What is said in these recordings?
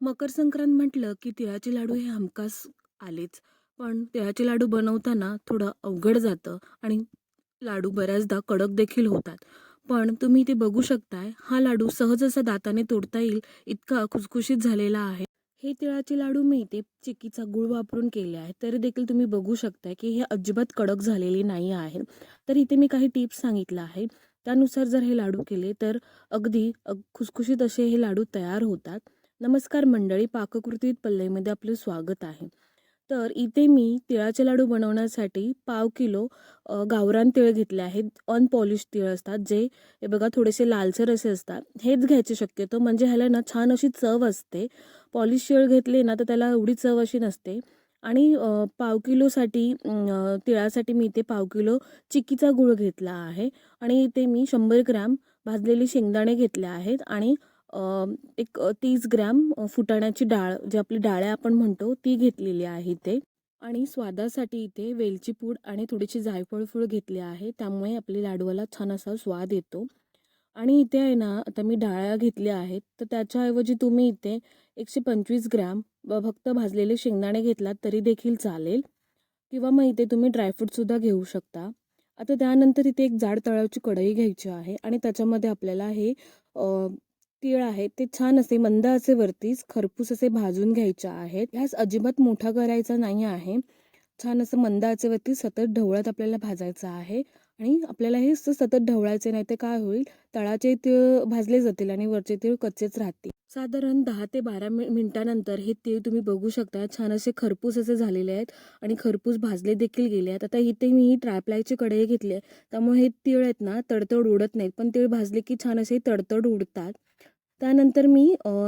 मकर संक्रांत म्हटलं की तिळाचे लाडू हे हमखास आलेच. पण तिळाचे लाडू बनवताना थोडं अवघड जातं आणि लाडू बऱ्याचदा कडक देखील होतात. पण तुम्ही ते बघू शकताय, हा लाडू सहज असा दाताने तोडता येईल इतका खुसखुशीत झालेला आहे. हे तिळाचे लाडू मी इथे चिकीचा गूळ वापरून केले आहे तरी देखील तुम्ही बघू शकताय की हे अजिबात कडक झालेले नाही आहे. तर इथे मी काही टिप्स सांगितलं आहे. त्यानुसार जर हे लाडू केले तर अगदी खुसखुशीत असे हे लाडू तयार होतात. नमस्कार मंडळी, पाककृतीत पल्लेमध्ये आपलं स्वागत आहे. तर इथे मी तिळाचे लाडू बनवण्यासाठी पाव किलो गावरान तिळ घेतले आहेत. अनपॉलिश तिळ असतात जे हे बघा थोडेसे लालसर असे असतात. हेच घ्यायचे शक्यतो म्हणजे ह्याला ना छान अशी चव असते. पॉलिश तिळ घेतले ना तर त्याला एवढी चव अशी नसते. आणि पाव किलोसाठी तिळासाठी मी इथे पाव किलो चिक्कीचा गूळ घेतला आहे आणि इथे मी शंभर ग्रॅम भाजलेले शेंगदाणे घेतले आहेत आणि एक तीस ग्रॅम फुटाण्याची डाळ जी आपली डाळ्या आपण म्हणतो ती घेतलेली आहे इथे. आणि स्वादासाठी इथे वेलची पूड आणि थोडीशी जायफळ पूड घेतली आहे. त्यामुळे आपली लाडूला छान असा स्वाद येतो. आणि इथे आहे ना आता मी डाळ्या घेतल्या आहेत. तर त्याच्याऐवजी तुम्ही इथे 125 ग्रॅम फक्त भाजलेले शेंगदाणे घेतलात तरी देखील चालेल. किंवा मग इथे तुम्ही ड्रायफ्रूटसुद्धा घेऊ शकता. आता त्यानंतर इथे एक जाड तळाची कढई घ्यायची आहे. आणि त्याच्यामध्ये आपल्याला हे तीळ आहेत ते छान असे मंद असे वरतीच खरपूस असे भाजून घ्यायचे आहेत. ह्यास अजिबात मोठा करायचा नाही आहे. छान असं मंद आचेवरती सतत ढवळत आपल्याला भाजायचं आहे. आणि आपल्याला हे सतत ढवळायचे नाही तर काय होईल? तळाचे तीळ भाजले जातील आणि वरचे तीळ कच्चेच राहतील. साधारण दहा ते बारा मि मिनटानंतर हे तीळ तुम्ही बघू शकता. छान असे खरपूस असे झालेले आहेत आणि खरपूस भाजले देखील गेले आहेत. आता इथे मी ही ट्रायप्लायची कढई घेतली आहे. त्यामुळे हे तीळ आहेत ना तडतड उडत नाहीत. पण तीळ भाजले की छान असे तडतड उडतात. त्यानंतर मी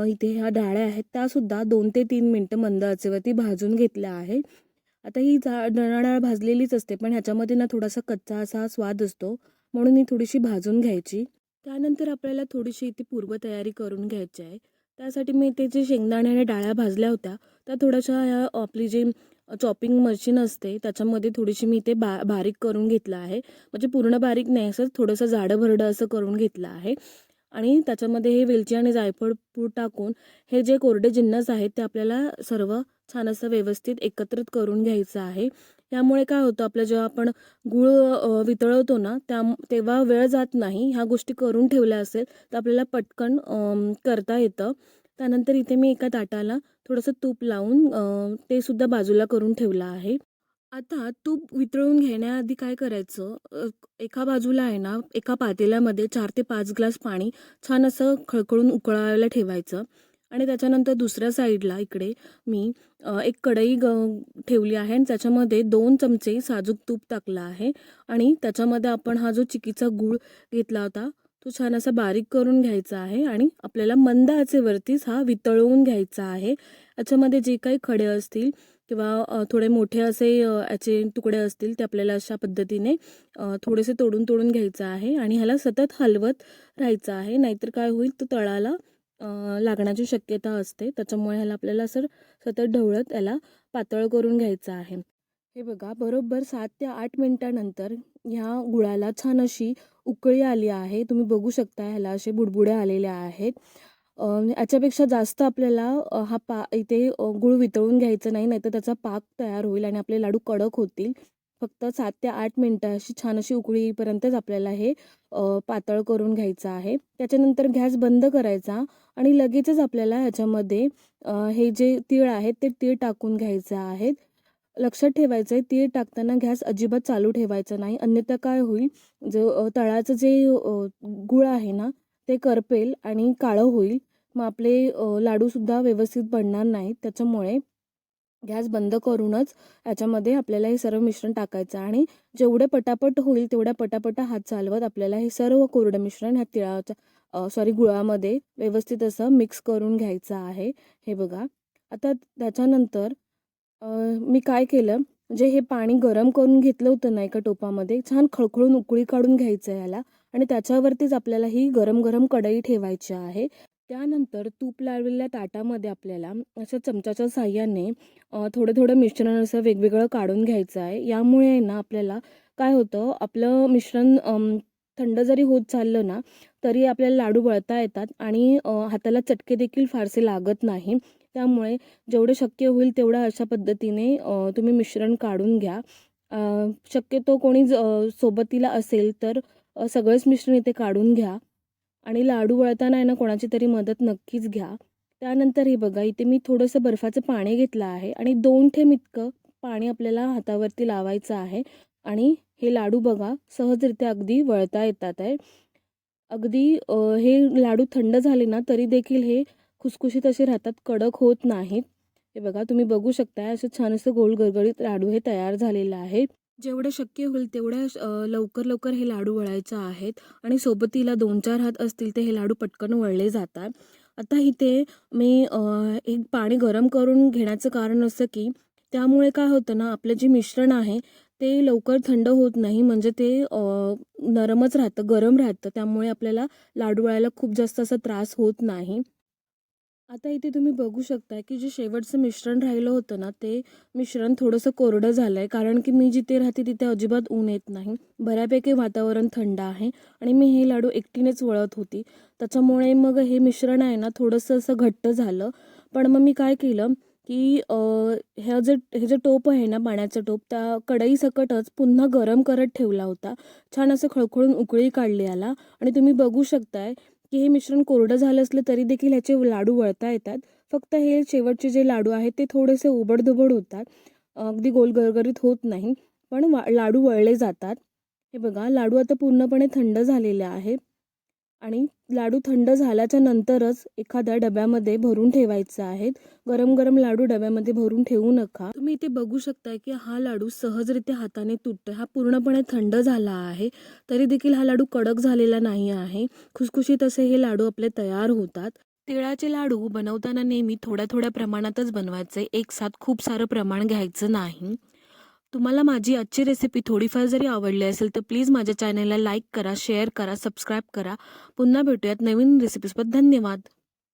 इथे ह्या डाळ्या आहेत त्यासुद्धा दोन ते तीन मिनटं मंद आचेवरती भाजून घेतल्या आहे आता ही जा डाळ डाळ भाजलेलीच असते पण ह्याच्यामध्ये ना थोडासा कच्चा असा स्वाद असतो. म्हणून ही थोडीशी भाजून घ्यायची. त्यानंतर आपल्याला थोडीशी इथे पूर्वतयारी करून घ्यायची आहे. त्यासाठी मी इथे जे शेंगदाणे आणि डाळ्या भाजल्या होत्या त्या थोड्याशा ह्या आपली जी चॉपिंग मशीन असते त्याच्यामध्ये थोडीशी मी इथे बा बारीक करून घेतलं आहे. म्हणजे पूर्ण बारीक नाही असं थोडंसं जाडं भरडं असं करून घेतलं आहे. आणि त्याच्यामध्ये हे वेलची आणि जायफळ पूड टाकून हे जे कोरडे जिन्नस आहेत ते आपल्याला सर्व छान असं व्यवस्थित एकत्रित करून घ्यायचं आहे. यामुळे काय होतं आपलं जेव्हा आपण गूळ वितळवतो ना त्या तेव्हा वेळ जात नाही. ह्या गोष्टी करून ठेवल्या असेल तर आपल्याला पटकन करता येतं. त्यानंतर इथे मी एका ताटाला थोडंसं तूप लावून ते सुद्धा बाजूला करून ठेवलं आहे. आता तूप वितळून घेण्याआधी काय करायचं? एका बाजूला आहे ना एका पातेल्यामध्ये चार ते पाच ग्लास पाणी छान असं खळखळून उकळायला ठेवायचं. आणि त्याच्यानंतर दुसऱ्या साईडला इकडे मी एक कढई ग ठेवली आहे आणि त्याच्यामध्ये दोन चमचे साजूक तूप टाकलं आहे. आणि त्याच्यामध्ये आपण हा जो चिकीचा गूळ घेतला होता तो छान असा बारीक करून घ्यायचा आहे आणि आपल्याला मंद आचेवरतीच हा वितळवून घ्यायचा आहे. याच्यामध्ये जे काही खडे असतील किंवा थोडे मोठे असे याचे तुकडे असतील ते आपल्याला अशा पद्धतीने थोडेसे तोडून तोडून घ्यायचं आहे. आणि ह्याला सतत हलवत राहायचं आहे. नाहीतर काय होईल तो तळाला लागण्याची शक्यता असते. त्याच्यामुळे ह्याला आपल्याला सर सतत ढवळत याला पातळ करून घ्यायचं आहे. हे बघा बरोबर सात ते आठ मिनटानंतर ह्या गुळाला छान अशी उकळी आली आहे. तुम्ही बघू शकता ह्याला असे बुडबुडे आलेले आहेत. याच्यापेक्षा जास्त आपल्याला हा पा इथे गुळ गूळ वितळून घ्यायचं नाही नाहीतर त्याचा पाक तयार होईल आणि आपले लाडू कडक होतील. फक्त सात ते आठ मिनटं अशी छान अशी उकळी येईपर्यंतच आपल्याला हे पातळ करून घ्यायचं आहे. त्याच्यानंतर गॅस बंद करायचा. आणि लगेचच आपल्याला ह्याच्यामध्ये हे जे तीळ आहेत ते तीळ टाकून घ्यायचे आहेत. लक्षात ठेवायचं आहे तीळ टाकताना गॅस अजिबात चालू ठेवायचा नाही. अन्यथा काय होईल जो तळाचं जे गुळ गूळ आहे ना ते करपेल आणि काळं होईल. मग आपले लाडूसुद्धा व्यवस्थित बनणार नाहीत. त्याच्यामुळे गॅस बंद करूनच याच्यामध्ये आपल्याला हे सर्व मिश्रण टाकायचं आणि जेवढे पटापट होईल तेवढ्या पटापट हात चालवत आपल्याला हे सर्व कोरडं मिश्रण ह्या तिळाच्या सॉरी गुळामध्ये व्यवस्थित असं मिक्स करून घ्यायचं आहे. हे बघा. आता त्याच्यानंतर मी काय केलं? जे हे पाणी गरम करून घेतलं होतं ना एका टोपामध्ये छान खळखळून उकळी काढून घ्यायचं आहे याला आणि त्याच्यावरतीच आपल्याला ही गरम गरम कढई ठेवायची आहे. त्यानंतर तूप लावलेल्या ताटामध्ये आपल्याला अशा चमच्याच्या साह्याने थोडं थोडं मिश्रण असं वेगवेगळं काढून घ्यायचं आहे. यामुळे आहे ना आपल्याला काय होतं? आपलं मिश्रण थंड जरी होत चाललं ना तरी आपल्याला लाडू वळता येतात आणि हाताला चटके देखील फारसे लागत नाही. त्यामुळे जेवढं शक्य होईल तेवढं अशा पद्धतीने तुम्ही मिश्रण काढून घ्या. शक्यतो कोणी ज सोबतीला असेल तर सगळंच मिश्रण इथे काढून घ्या. आणि लाडू वळताना आहे ना कोणाची तरी मदत नक्कीच घ्या. त्यानंतर हे बघा इथे मी थोडंसं बर्फाचं पाणी घेतलं आहे आणि दोन ठेम इतकं पाणी आपल्याला हातावरती लावायचं आहे. आणि हे लाडू बघा सहजरित्या अगदी वळता येतात आहे. अगदी हे लाडू थंड झाले ना तरी देखील हे खुसखुशीत असे राहतात कडक होत नाहीत. हे बघा तुम्ही बघू शकताय असं छान असं गोल गरगरीत लाडू हे तयार झालेलं आहे जेवढं शक्य होईल तेवढ्या लवकर लवकर हे लाडू वळायचं आहेत आणि सोबतीला दोन चार हात असतील ते हे लाडू पटकन वळले जातात. आता इथे मी एक पाणी गरम करून घेण्याचं कारण असं की त्यामुळे काय होतं ना आपलं जे मिश्रण आहे ते लवकर थंड होत नाही. म्हणजे ते नरमच राहतं गरम राहतं. त्यामुळे आपल्याला लाडू वळायला खूप जास्त असा त्रास होत नाही. आता इथे तुम्ही बघू शकता की जे शेवटचं मिश्रण राहिलं होतं ना ते मिश्रण थोडंसं कोरडं झालं आहे कारण की मी जिथे राहते तिथे अजिबात ऊन येत नाही. बऱ्यापैकी वातावरण थंड आहे आणि मी हे लाडू एकटीनेच वळत होती. त्याच्यामुळे मग हे मिश्रण आहे ना थोडंसं असं घट्ट झालं. पण मग मी काय केलं की ह्या जे हे जे टोप आहे ना पाण्याचं टोप त्या कढईसकटच पुन्हा गरम करत ठेवला होता. छान असं खळखळून उकळी काढली याला. आणि तुम्ही बघू शकताय की हे मिश्रण कोरडं झालं असलं तरी देखील ह्याचे लाडू वळता येतात. फक्त हे शेवटचे जे लाडू आहेत ते थोडेसे उबडधुबड होतात. अगदी गोल गरगरीत होत नाही पण वा लाडू वळले जातात. हे बघा लाडू आता पूर्णपणे थंड झालेले आहे आणि लाडू थंड झाल्याच्या नंतरच एखाद्या डब्यामध्ये भरून ठेवायचा आहेत गरम गरम लाडू डब्यामध्ये भरून ठेवू नका. तुम्ही इथे बघू शकताय की हा लाडू सहजरित्या हाताने तुटतो हा पूर्णपणे थंड झाला आहे. तरी देखील हा लाडू कडक झालेला नाही आहे. खुसखुशीत असे हे लाडू आपले तयार होतात. तिळाचे लाडू बनवताना नेहमी थोड्या थोड्या प्रमाणातच बनवायचे. एक साथ खूप सारं प्रमाण घ्यायचं नाही. तुम्हाला माझी आजची रेसिपी थोडीफार जरी आवडली असेल तर प्लीज माझ्या चॅनलला लाईक करा शेअर करा सबस्क्राईब करा. पुन्हा भेटूयात नवीन रेसिपीसोबत धन्यवाद.